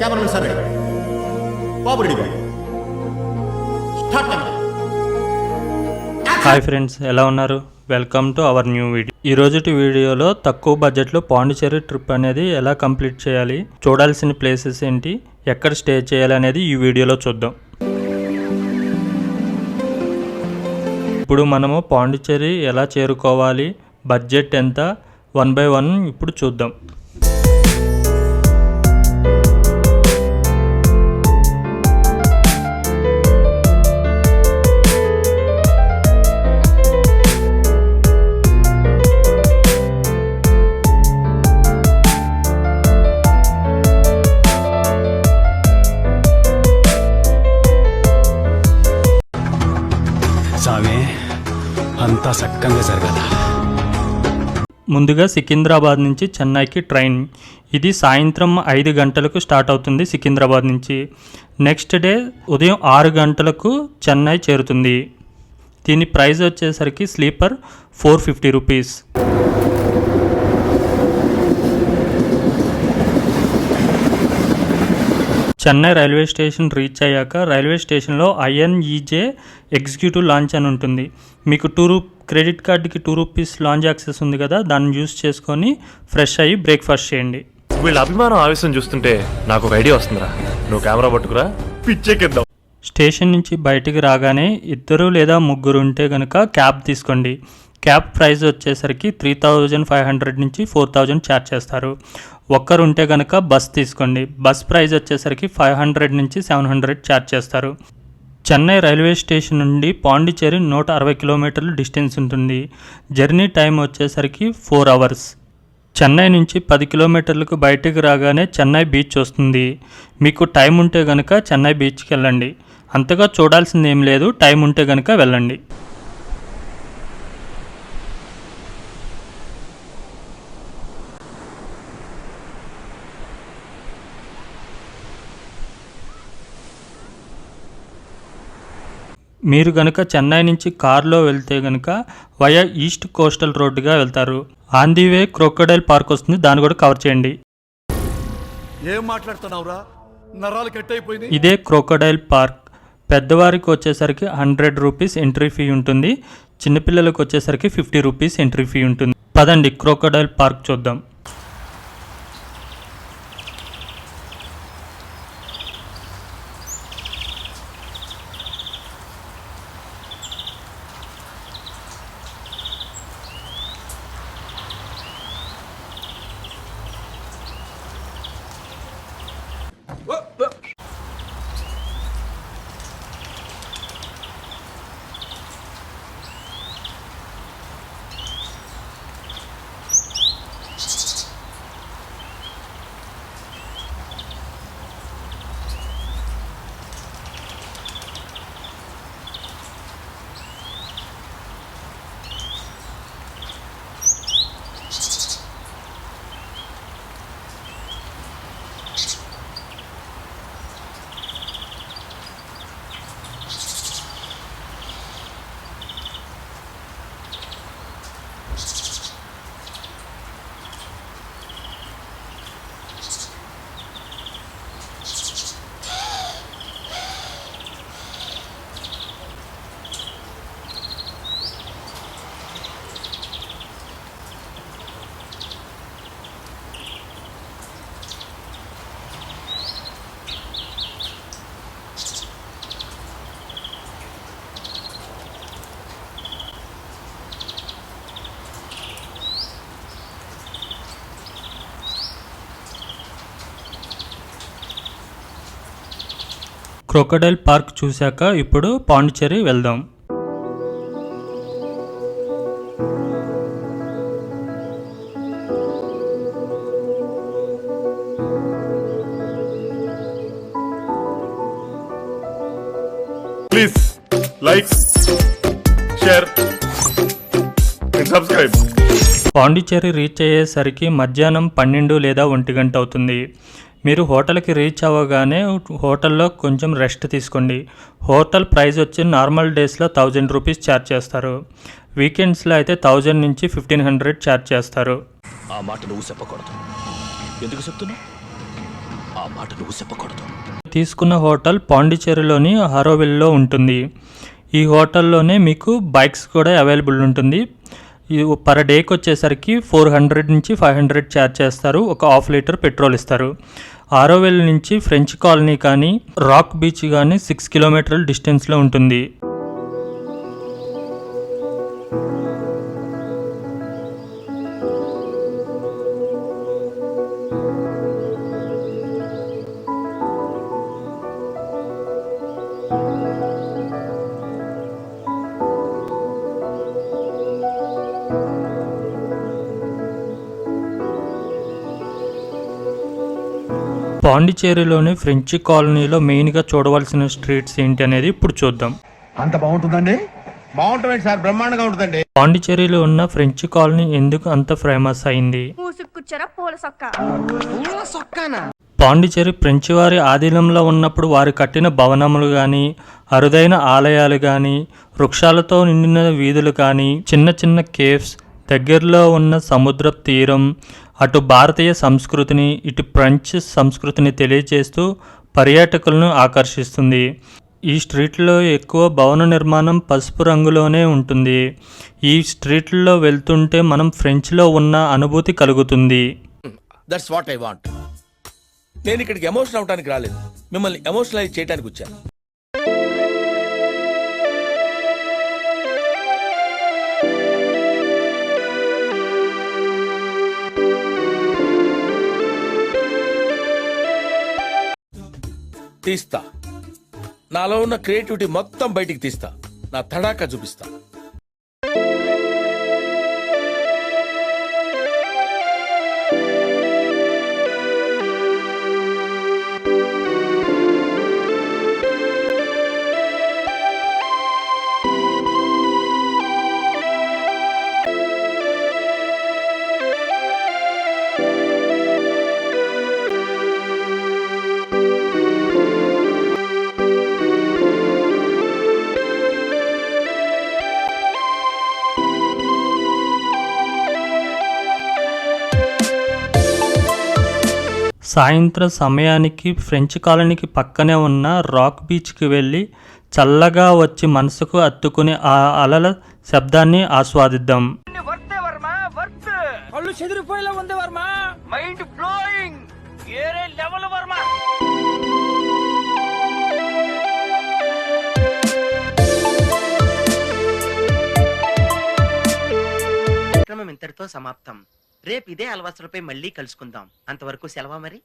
Cameraman sir ready. బాబు ready start hi friends ఎలా ఉన్నారు? Welcome to our new video. ఈ రోజుటి వీడియోలో తక్కువ బడ్జెట్లో పాండిచేరి ట్రిప్ అనేది ఎలా కంప్లీట్ చేయాలి చూడాల్సిన ప్లేసెస్ ఏంటి ఎక్కడ స్టే చేయాలి అనేది ఈ వీడియోలో చూద్దాం. ఇప్పుడు మనము పాండిచేరి ఎలా చేరుకోవాలి బడ్జెట్ ఎంత వన్ బై వన్ ఇప్పుడు చూద్దాం. పక్కంగా జరగాల. ముందుగా సికింద్రాబాద్ నుంచి చెన్నైకి ట్రైన్. ఇది సాయంత్రం ఐదు గంటలకు స్టార్ట్ అవుతుంది సికింద్రాబాద్ నుంచి. నెక్స్ట్ డే ఉదయం ఆరు గంటలకు చెన్నై చేరుతుంది. దీని ప్రైస్ వచ్చేసరికి sleeper four fifty rupees. Chennai railway station reach అయ్యాక రైల్వే స్టేషన్లో ఐఎన్ఈజే ఎగ్జిక్యూటివ్ లాంచ్ అని ఉంటుంది. మీకు టూ క్రెడిట్ కార్డుకి టూ రూపీస్ లాంచ్ యాక్సెస్ ఉంది కదా దాన్ని యూస్ చేసుకొని ఫ్రెష్ అయ్యి బ్రేక్ఫాస్ట్ చేయండి. వీళ్ళ అభిమానం ఆవేశం చూస్తుంటే నాకు ఒక ఐడియా వస్తుందిరా. నువ్వు కెమెరా పట్టుకురా. పిచ్చెక్కిద్దాం. స్టేషన్ నుంచి బయటికి రాగానే ఇద్దరు లేదా ముగ్గురు ఉంటే కనుక క్యాబ్ తీసుకోండి. క్యాబ్ ప్రైస్ వచ్చేసరికి త్రీ థౌజండ్ ఫైవ్ హండ్రెడ్ నుంచి ఫోర్ థౌజండ్ ఛార్జ్ చేస్తారు. ఒక్కరు ఉంటే కనుక బస్ తీసుకోండి. బస్ ప్రైస్ వచ్చేసరికి ఫైవ్ హండ్రెడ్ నుంచి సెవెన్ హండ్రెడ్ ఛార్జ్ చేస్తారు. చెన్నై రైల్వే స్టేషన్ నుండి పాండిచేరి నూట అరవై కిలోమీటర్లు డిస్టెన్స్ ఉంటుంది. జర్నీ టైం వచ్చేసరికి ఫోర్ అవర్స్. చెన్నై నుంచి పది కిలోమీటర్లకు బయటికి రాగానే చెన్నై బీచ్ వస్తుంది. మీకు టైం ఉంటే కనుక చెన్నై బీచ్కి వెళ్ళండి. అంతగా చూడాల్సింది ఏం లేదు టైం ఉంటే కనుక వెళ్ళండి. మీరు గనుక చెన్నై నుంచి కారులో వెళ్తే గనుక వయా ఈస్ట్ కోస్టల్ రోడ్డుగా వెళ్తారు. On the way crocodile park వస్తుంది. దాన్ని కూడా కవర్ చేయండి. ఏం మాట్లాడుతున్నావురా? నరాలు కట్ అయిపోయింది ఇదే క్రొకోడైల్ పార్క్ పెద్దవారికి వచ్చేసరికి హండ్రెడ్ రూపీస్ ఎంట్రీ ఫీ ఉంటుంది. చిన్నపిల్లలకు వచ్చేసరికి ఫిఫ్టీ రూపీస్ ఎంట్రీ ఫీ ఉంటుంది. పదండి క్రొకోడైల్ పార్క్ చూద్దాం. Whoa, whoa. క్రొకోడైల్ పార్క్ చూశాక ఇప్పుడు పాండిచేరి వెళ్దాం. Please like share and subscribe Pondicherry reach అయ్యేసరికి మధ్యాహ్నం పన్నెండు లేదా ఒంటి గంట అవుతుంది. మీరు హోటల్కి రీచ్ అవ్వగానే హోటల్లో కొంచెం రెస్ట్ తీసుకోండి. హోటల్ ప్రైస్ వచ్చి నార్మల్ డేస్లో థౌజండ్ రూపీస్ ఛార్జ్ చేస్తారు. వీకెండ్స్లో అయితే థౌజండ్ నుంచి ఫిఫ్టీన్ హండ్రెడ్ ఛార్జ్ చేస్తారు. ఆ మాట నువ్వు చెప్పకూడదు. ఎందుకు చెప్తున్నావు ఆ మాట నువ్వు చెప్పకూడదు. తీసుకున్న హోటల్ పాండిచేరిలోని హరోవిల్లో ఉంటుంది. ఈ హోటల్లోనే మీకు బైక్స్ కూడా అవైలబుల్ ఉంటుంది. పర్ డేకి వచ్చేసరికి ఫోర్ హండ్రెడ్ నుంచి ఫైవ్ హండ్రెడ్ ఛార్జ్ చేస్తారు. ఒక హాఫ్ లీటర్ పెట్రోల్ ఇస్తారు. ఆరోవెల్ నుంచి ఫ్రెంచ్ కాలనీ కానీ రాక్ బీచ్ కానీ సిక్స్ కిలోమీటర్ల డిస్టెన్స్లో ఉంటుంది. పాండిచేరిలోని ఫ్రెంచ్ కాలనీలో మెయిన్గా చూడవలసిన స్ట్రీట్స్ ఏంటి అనేది ఇప్పుడు చూద్దాం. అంత బాగుంటుందండి? బాగుంటుంది సార్ బ్రహ్మాండంగా ఉంటుందండి. పాండిచేరిలో ఉన్న ఫ్రెంచ్ కాలనీ ఎందుకు అంత ఫేమస్ అయింది? పూల పాండిచేరి ఫ్రెంచ్ వారి ఆధీనంలో ఉన్నప్పుడు వారు కట్టిన భవనములు కానీ అరుదైన ఆలయాలు కానీ వృక్షాలతో నిండిన వీధులు కానీ చిన్న చిన్న కేవ్స్ దగ్గరలో ఉన్న సముద్ర తీరం అటు భారతీయ సంస్కృతిని ఇటు ఫ్రెంచ్ సంస్కృతిని తెలియజేస్తూ పర్యాటకులను ఆకర్షిస్తుంది. ఈ స్ట్రీట్లో ఎక్కువ భవన నిర్మాణం పసుపు రంగులోనే ఉంటుంది. ఈ స్ట్రీట్లో వెళ్తుంటే మనం ఫ్రెంచ్లో ఉన్న అనుభూతి కలుగుతుంది. దట్స్ వాట్ ఐ వాంట్ నేను ఇక్కడికి ఎమోషన్ అవడానికి రాలేదు. మిమ్మల్ని ఎమోషనలైజ్ చేయడానికి వచ్చాను. తీస్తా. నాలో ఉన్న క్రియేటివిటీ మొత్తం బయటికి తీస్తా. నా తడాక చూపిస్తా. సాయంత్రం సమయానికి ఫ్రెంచ్ కాలనీకి పక్కనే ఉన్న రాక్ బీచ్కి వెళ్ళి చల్లగా వచ్చి మనసుకు అత్తుకునే ఆ అలల శబ్దాన్ని ఆస్వాదిద్దాం. కళ్ళు చెదిరిపోయేలా ఉంది వర్మ. మైండ్ బ్లోయింగ్ ఏరే లెవెల్ వర్మ? కార్యక్రమం ఇంతటితో సమాప్తం. రేపు ఇదే అలవాసులపై మళ్ళీ కలుసుకుందాం. అంతవరకు సెలవా మరి?